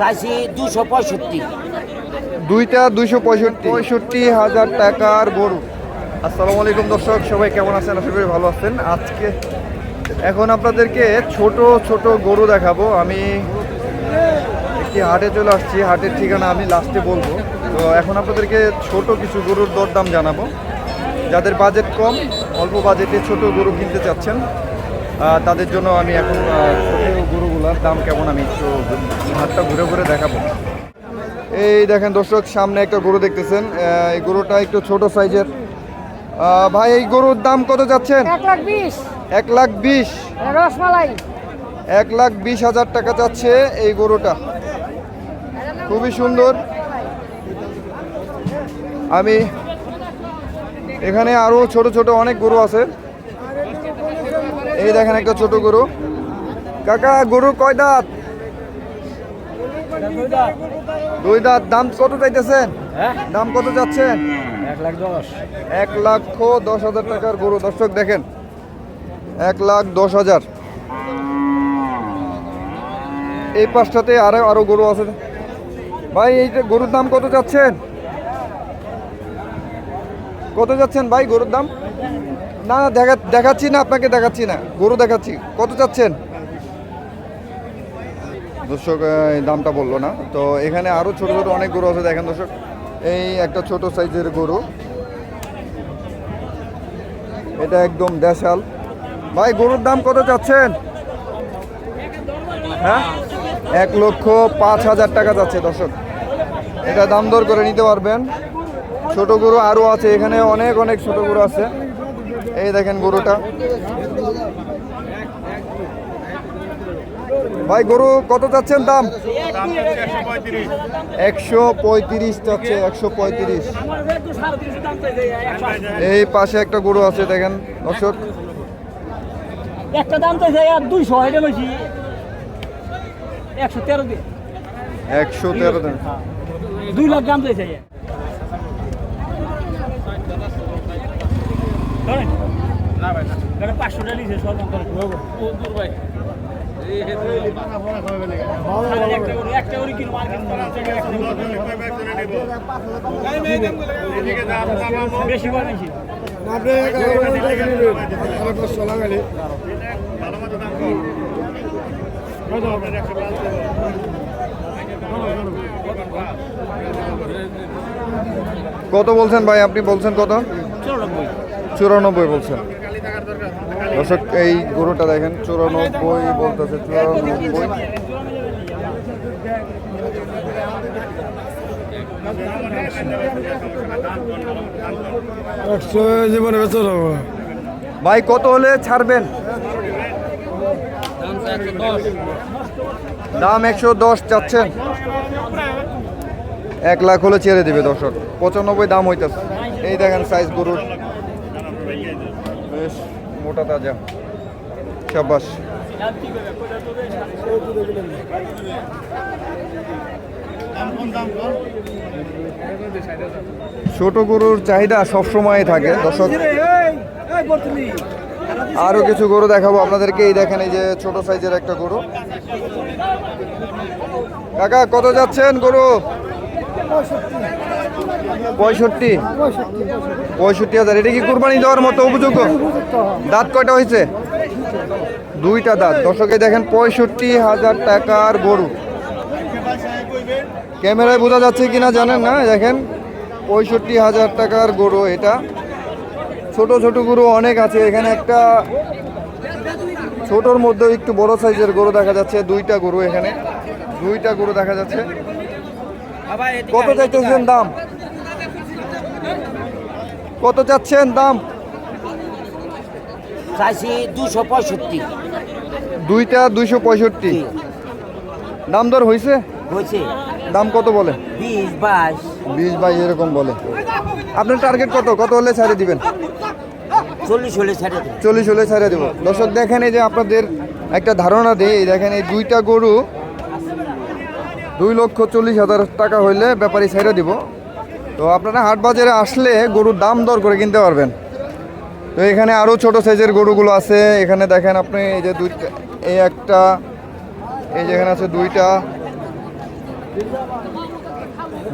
চাইছি দুশো পঁয়ষট্টি। দুইটা দুইশো পঁয়ষট্টি। পঁয়ষট্টি হাজার টাকার গরু। আসসালামু আলাইকুম দর্শক, সবাই কেমন আছেন? আশা করি ভালো আছেন। আজকে এখন আপনাদেরকে ছোট ছোট গরু দেখাবো। আমি একটি হাটে চলে আসছি। হাটের ঠিকানা আমি লাস্টে বলব। তো এখন আপনাদেরকে ছোট কিছু গরুর দরদাম জানাব। যাদের বাজেট কম, অল্প বাজেটে ছোট গরু কিনতে চাচ্ছেন তাদের জন্য আমি এখন আহ, দাম কেমন? আমি একটু হাটটা ঘুরে ঘুরে দেখাবো। এই দেখেন দর্শক সামনে একটা গরু দেখতেছেন। এই গরুটা একটু ছোট সাইজের। ভাই এই গরুর দাম কত যাচ্ছেন? এক লাখ বিশ। এক লাখ বিশ। রসমালাই। এক লাখ বিশ হাজার টাকা যাচ্ছে এই গরুটা। খুবই সুন্দর। আমি এখানে আরও ছোট ছোট অনেক গরু আছে। এই দেখেন একটা ছোট গরু। কাকা গরু কয় দাঁত? দুই দাঁত দাম কত চাইতেছেন? দাম কত যাচ্ছেন এক লাখ দশ। লক্ষ দশ হাজার টাকার গরু। দর্শক দেখেন এক লাখ দশ হাজার। এই পাঁচটাতে আরও আরও গরু আছে। ভাই এইটা গরুর দাম কত যাচ্ছেন কত যাচ্ছেন ভাই গরুর দাম? না না, দেখা দেখাচ্ছি না আপনাকে দেখাচ্ছি না। গরু দেখাচ্ছি। কত যাচ্ছেন দর্শক দামটা বলল না। তো এখানে আরও ছোট ছোট অনেক গরু আছে, দেখেন দর্শক। এই একটা ছোট সাইজের গরু। এটা একদম দেশাল। ভাই, গরুর দাম কত চাচ্ছেন? হ্যাঁ? এক লক্ষ পাঁচ হাজার টাকা যাচ্ছে, দর্শক। এটা দাম দর করে নিতে পারবেন। ছোট গরু আরও আছে, এখানে অনেক অনেক ছোট গরু আছে। এই দেখেন গরুটা। ভাই গরু কত চাচ্ছেন দাম? একশো পঁয়ত্রিশ। চাচ্ছে একশো পঁয়ত্রিশ। এই পাশে একটা গরু আছে দেখেন দর্শক। একটা দাম তো দুইশো এটা বেশি। একশো তেরো দিয়ে। একশো তেরো দিন দুই লাখ দাম চাইছে। পাঁচশো টাকা নিয়েছে সর্ব ভাই করে বেশি করে কত বলছেন ভাই? আপনি বলছেন কত? চুরানব্বই বলছেন। দর্শক এই গরুটা দেখেন চুরানব্বই বলতেছে চুরানব্বই জীবনে বেঁচে ভাই কত হলে ছাড়বেন? দাম একশো দশ চাচ্ছেন। এক লাখ হলে ছেড়ে দিবে দর্শক। পঁচানব্বই দাম হইতেছে। এই দেখেন সাইজ গরুর। বেশ। মোটা তাজা। সাবাস ছোট গরুর চাহিদা সবসময় থাকে, দর্শক। আরও কিছু গরু দেখাবো আপনাদেরকে। এই দেখেন এই যে ছোট সাইজের একটা গরু। কাকা, কত যাচ্ছেন গরু? পঁয়ষট্টি? পঁয়ষট্টি হাজার। এটা কি কুরবানি দেওয়ার মতো উপযোগ্য দাঁত কয়টা হয়েছে? দুইটা দাঁত। দর্শকে দেখেন পঁয়ষট্টি হাজার টাকার গরু। ক্যামেরায় বোঝা যাচ্ছে কিনা জানেন না? দেখেন পঁয়ষট্টি হাজার টাকার গরু এটা। ছোট ছোট গরু অনেক আছে। এখানে একটা ছোটর মধ্যে একটু বড় সাইজের গরু দেখা যাচ্ছে দুইটা গরু এখানে। দুইটা গরু দেখা যাচ্ছে। কত চাইতেছেন দাম? কত চাচ্ছেন দাম? চাইছি দুশো পঁয়ষট্টি। দুইটা দুইশো পঁয়ষট্টি। দাম দর হয়েছে হয়েছে দাম কত বলে? বিশ বাইশ। বিশ বাই এরকম বলে। আপনার টার্গেট কত? কত হলে ছাড়ে দিবেন? চল্লিশ হলে ছেড়ে দেবে। চল্লিশ হলে ছেড়ে দেবো। দর্শক দেখেন এই যে আপনাদের একটা ধারণা দিই দেখেন এই দুইটা গরু দুই লক্ষ চল্লিশ হাজার টাকা হইলে ব্যাপারী ছেড়ে দিব। তো আপনারা হাট বাজারে আসলে গরুর দাম দর করে কিনতে পারবেন। তো এখানে আরও ছোট সাইজের গরুগুলো আছে। এখানে দেখেন আপনি এই যে দুইটা, এই একটা, এই যেখানে আছে দুইটা।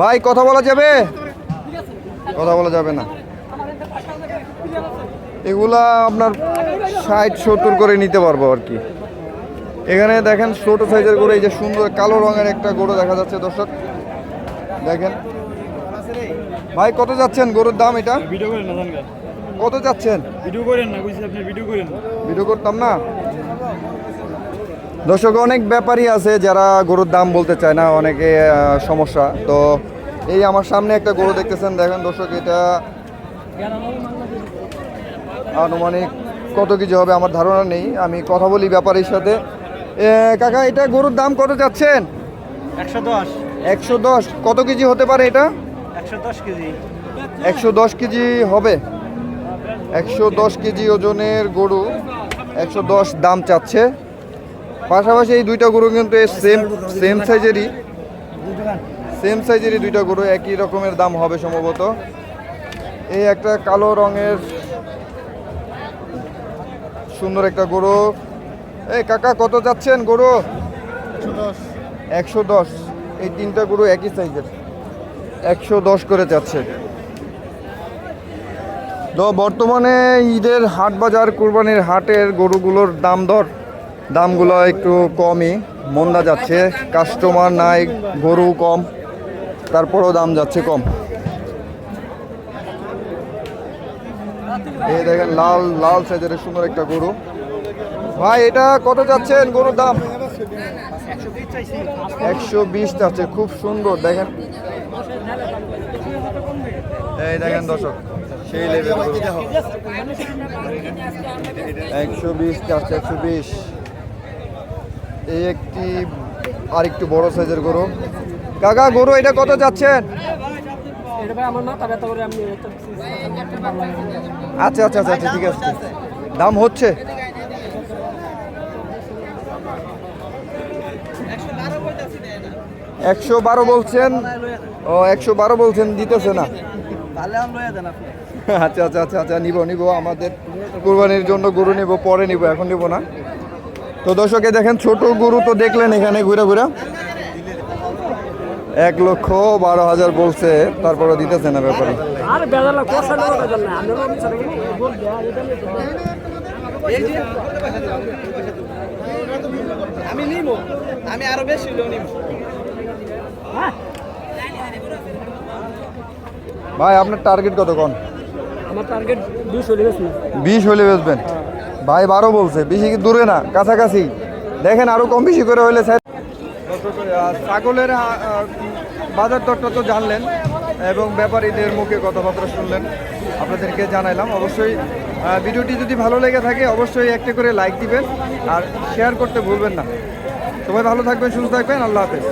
ভাই, কথা বলা যাবে? কথা বলা যাবে না। এগুলা আপনার ষাট, সত্তর করে নিতে পারব আর কি। এখানে দেখেন ছোট সাইজের গরু, এই যে সুন্দর কালো রঙের একটা গরু দেখা যাচ্ছে দর্শক। দেখেন। ভাই কত যাচ্ছেন গরুর দাম এটা? ভিডিও করেন না জানগা। কত যাচ্ছেন? ভিডিও করেন না বুঝছি আপনি ভিডিও করেন ভিডিও করতাম না। দর্শক অনেক ব্যাপারই আছে যারা গরুর দাম বলতে চায় না অনেকে সমস্যা। তো এই আমার সামনে একটা গরু দেখতেছেন দেখেন দর্শক এটা আনুমানিক কত কেজি হবে আমার ধারণা নেই আমি কথা বলি ব্যাপারীর সাথে। কাকা এটা গরুর দাম কত যাচ্ছেন? একশো দশ। একশো দশ কত কেজি হতে পারে এটা? একশো দশ কেজি। একশো দশ কেজি হবে। একশো দশ কেজি ওজনের গরু একশো দশ দাম চাচ্ছে। পাশাপাশি এই দুইটা গরু কিন্তু সেম সেম সাইজেরই সেম সাইজেরই দুইটা গরু একই রকমের দাম হবে সম্ভবত। এই একটা কালো রঙের সুন্দর একটা গরু। এই কাকা কত যাচ্ছেন গরু? একশো দশ। এই তিনটা গরু একই সাইজের একশো দশ করে যাচ্ছে। তো বর্তমানে ঈদের হাট বাজার, কুরবানির হাটের গরুগুলোর দাম দর, দামগুলো একটু কমই, মন্দা যাচ্ছে কাস্টমার নাই, গরু কম, তারপরেও দাম যাচ্ছে কম। এই দেখেন লাল লাল সাইজের সুন্দর একটা গরু। ভাই, এটা কত যাচ্ছেন গরুর দাম? একশো বিশ যাচ্ছে, খুব সুন্দর, দেখেন। এই দেখেন দর্শক সেই লেভেল একশো বিশ চারশো একশো বিশ। এই একটি আর একটু বড় সাইজের গরু। কাকা গরু এটা কত যাচ্ছেন? আচ্ছা আচ্ছা আচ্ছা আচ্ছা, ঠিক আছে। দাম হচ্ছে? একশো বারো বলছেন। ও একশো বারো বলছেন দিতেছে না। আচ্ছা আচ্ছা আচ্ছা আচ্ছা নিব নিব। আমাদের কুরবানির জন্য গরু নিব পরে নিব এখন নিব না। তো দর্শকে দেখেন ছোট গরু তো দেখলেন এখানে ঘুরে ঘুরে। এক লক্ষ বারো হাজার বলছে তারপরে দিতেছে না ব্যাপারে। আমি নিব আমি আরও বেশি নিব। হ্যাঁ। ভাই আপনার টার্গেট কত কোন? আমার টার্গেট দুই চলে গেছে বিশ হলে বেচবেন? ভাই বারো বলছে। বেশি কি দূরে না কাছাকাছি। দেখেন আরও কম বেশি করে হলে স্যার। ছাগলের বাজার দরটা তো জানলেন এবং ব্যাপারীদের মুখে কথাবার্তা শুনলেন। আপনাদেরকে জানাইলাম। অবশ্যই ভিডিওটি যদি ভালো লেগে থাকে অবশ্যই একটা করে লাইক দিবেন আর শেয়ার করতে ভুলবেন না। সবাই ভালো থাকবেন সুস্থ থাকবেন। আল্লাহ হাফেজ।